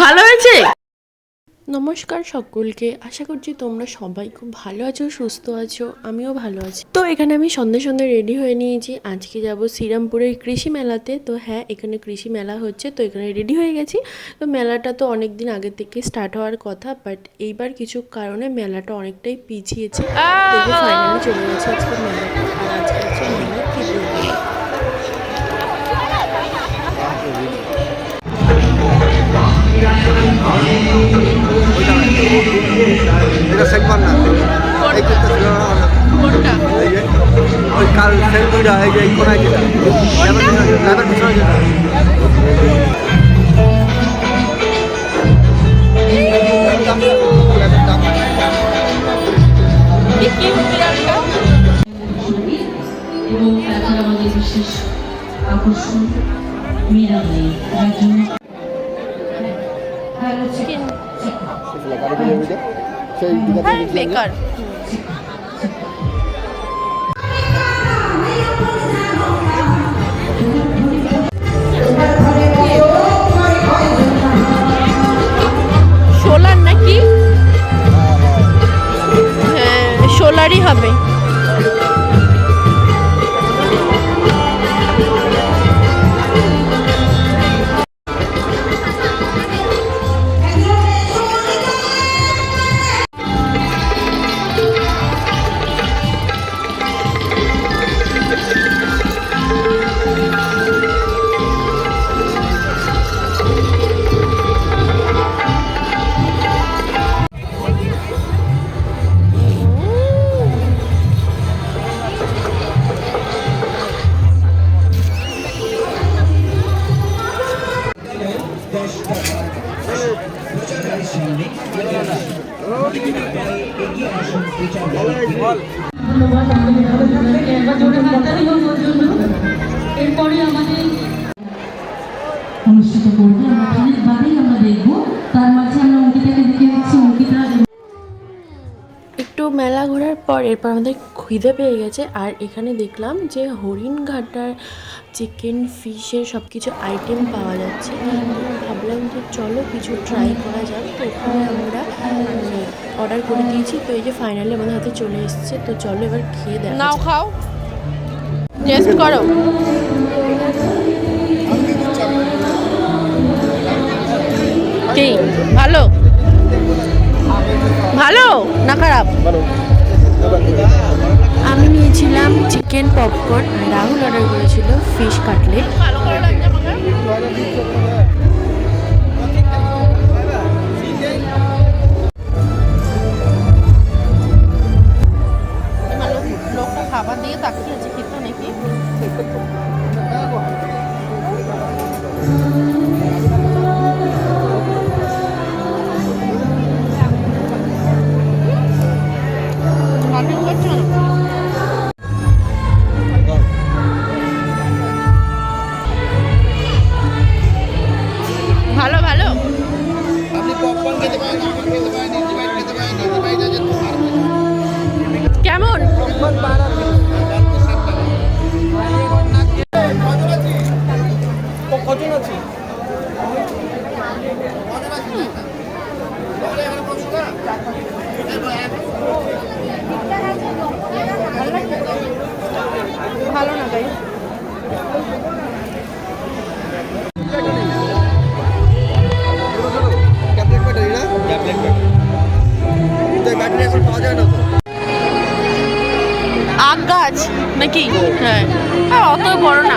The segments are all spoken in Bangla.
ভালো হয়েছে? নমস্কার সকলকে, আশা করছি তোমরা সবাই খুব ভালো আছো, সুস্থ আছো, আমিও ভালো আছি। তো এখানে আমি সন্ধে সন্ধে রেডি হয়ে নিয়েছি। আজকে যাব শ্রীরামপুরের কৃষি মেলাতে। তো হ্যাঁ এখানে কৃষি মেলা হচ্ছে, তো এখানে রেডি হয়ে গেছি। তো মেলাটা তো অনেক দিন আগে থেকে স্টার্ট হওয়ার কথা বাট এইবার কিছু কারণে মেলাটা অনেকটাই পিছিয়েছে। চলে গেছে আজকে মেলাটা। আর আজকে দুইটা এই যে এই কোনায় যেটা লেবার পিছনে যেটা এবং তাছাড়া আমাদের বিশেষ আকর্ষণ মীরাবাই যার জন্য সেই বেকার নাকি হ্যাঁ সোলারই হবে। অনুষ্ঠিত করবে। আমরা খানিক আমরা দেখব। তার মাঝে আমরা অঙ্কিতাকে মেলা ঘোরার পর এরপর আমাদের খিদে পেয়ে গেছে আর এখানে দেখলাম যে হরিণঘাটার চিকেন ফিশের সব কিছু আইটেম পাওয়া যাচ্ছে। ভাবলাম যে চলো কিছু ট্রাই করা যাক। তো এখানে আমরা অর্ডার করে দিয়েছি। তো এই যে ফাইনালি আমাদের হাতে চলে এসছে। তো চলো এবার খেয়ে দেখা নাও খাও। টেস্ট করো। কি? ভালো? ভালো? না খারাপ? আমি নিয়েছিলাম চিকেন পপকর্ন রাহুল অর্ডার করেছিল ফিশ কাটলেট ভালো করে লাগছে আগ গাছ নাকি হ্যাঁ হ্যাঁ অত বড় না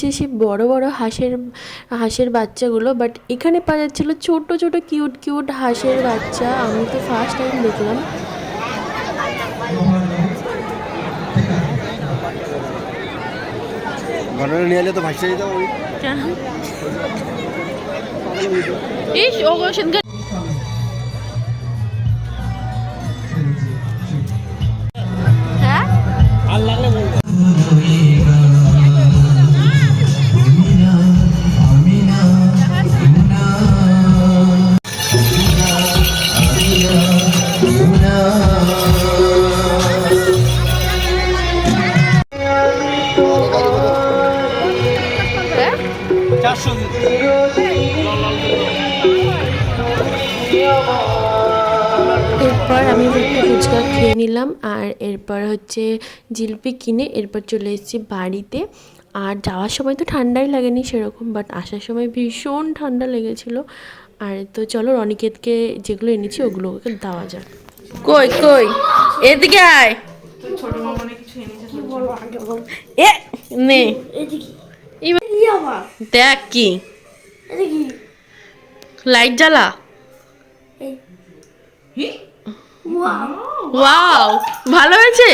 মেলায় বেরিয়েছে সে বড় বড় হাঁসের হাঁসের বাচ্চাগুলো বাট এখানে পাওয়া যাচ্ছিল ছোট ছোট কিউট কিউট হাঁসের বাচ্চা। আমি তো ফার্স্ট টাইম দেখলাম। ঘটনা নিয়ে এলে তো ভাসতে যেতে হবে ইস আমি একটা ফুচকা খেয়ে নিলাম আর এরপর হচ্ছে জিলিপি কিনে এরপর চলে এসেছি বাড়িতে। আর যাওয়ার সময় তো ঠান্ডাই লাগেনি সেরকম বাট আসার সময় ভীষণ ঠান্ডা লেগেছিলো। আর তো চলো রনিকেতকে যেগুলো এনেছি ওগুলো ওকে দেওয়া যাক। কই কই? এদিকে আয়। এ নে। দেখ কি। লাইট জ্বালা। ওয়াও ভালো হয়েছে?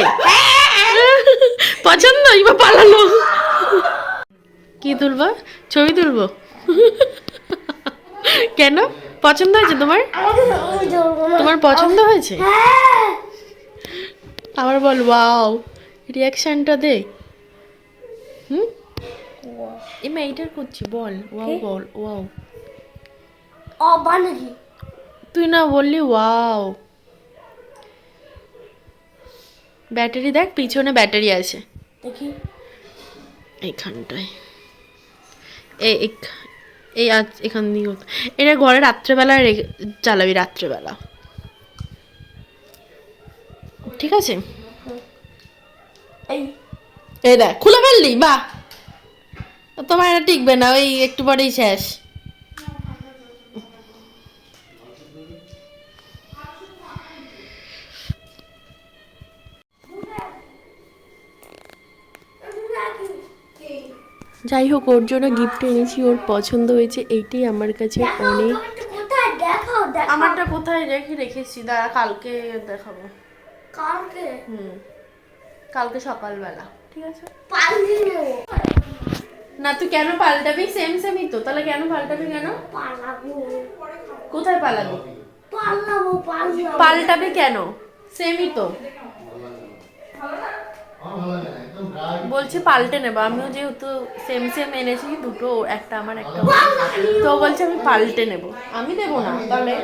পছন্দ এবার পালালো। কি তুলবো? ছবি তুলবো? কেন? পছন্দ হয়েছে তোমার? তোমার পছন্দ হয়েছে? আবার বল ওয়াও রিয়াকশনটা দে। হুম? এমা এইটার করছি বল ওয়াও বল ওয়াও তুই না বললি ওয়াও ব্যাটারি দেখ পিছনে ব্যাটারি আছে। দেখি। এইখানটায়। এই এই আজ এখান দিয়ে। এটা ঘরে রাত্রেবেলা চালাবি রাত্রেবেলা। ঠিক আছে? এই। দেখ খুলে ফেললি বাহ! তোমার এটা টিকবে না ওই একটু পরেই শেষ। যাই হোক ওর জন্য গিফট এনেছি ওর পছন্দ হয়েছে এইটাই আমার কাছে অনেক। আমারটা কোথায় রেখে রেখেছি? দাঁড়া কালকে দেখাবো। কালকে? হুম। কালকে সকালবেলা ঠিক আছে? না তুই কেন পাল্টাবি? সেম সেমই তো। তাহলে কেন পাল্টাবি কেন? পালাবো কোথায় পালাবি পালাবো পালাবো পাল্টাবি কেন? সেমই তো। বলছি পাল্টে নেব। আমিও যেহেতু সেম সেম এনেছি দুটো একটা আমার একটা তো বলছে আমি পাল্টে নেব। আমি দেবো না তাহলে?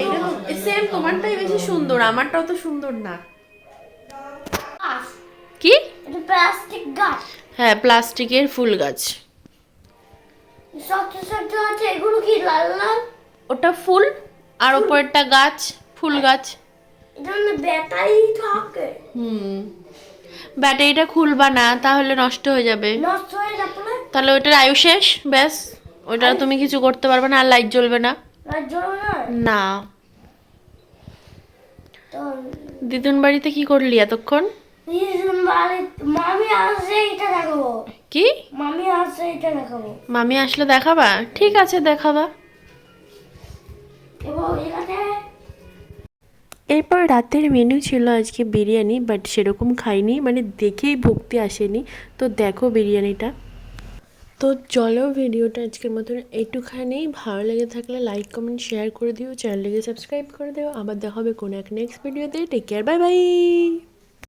এইটা সেম তোমারটাই বেশি সুন্দর আমারটাও তো সুন্দর না। কি? প্লাস্টিক গাছ। হ্যাঁ প্লাস্টিকের ফুল গাছ। এগুলো কি লাল লাল? ওটা ফুল আর ওপরটা গাছ ফুল গাছ। এটা মানে ব্যাটারি থাকে। হুম। ব্যাটারিটা খুলবা না তাহলে নষ্ট হয়ে যাবে। যাবে তাহলে ওটার আয়ু শেষ ব্যাস। ওটা তুমি কিছু করতে পারবে না আর লাইট জ্বলবে না। না? দিদুন বাড়িতে কি করলি এতক্ষণ? কি? মামি আসলে দেখাবা? ঠিক আছে দেখাবা। এরপর রাতের মেনু ছিল আজকে বিরিয়ানি বাট সেরকম খাইনি মানে দেখেই ভক্তি আসেনি। তো দেখো বিরিয়ানিটা। তো চলো ভিডিওটা আজকের মতন একটুখানি। ভালো লেগে থাকলে লাইক কমেন্ট শেয়ার করে দিও। চ্যানেলটিকে সাবস্ক্রাইব করে দিও। আবার দেখা হবে কোনো এক নেক্সট ভিডিওতে টেক কেয়ার বাই বাই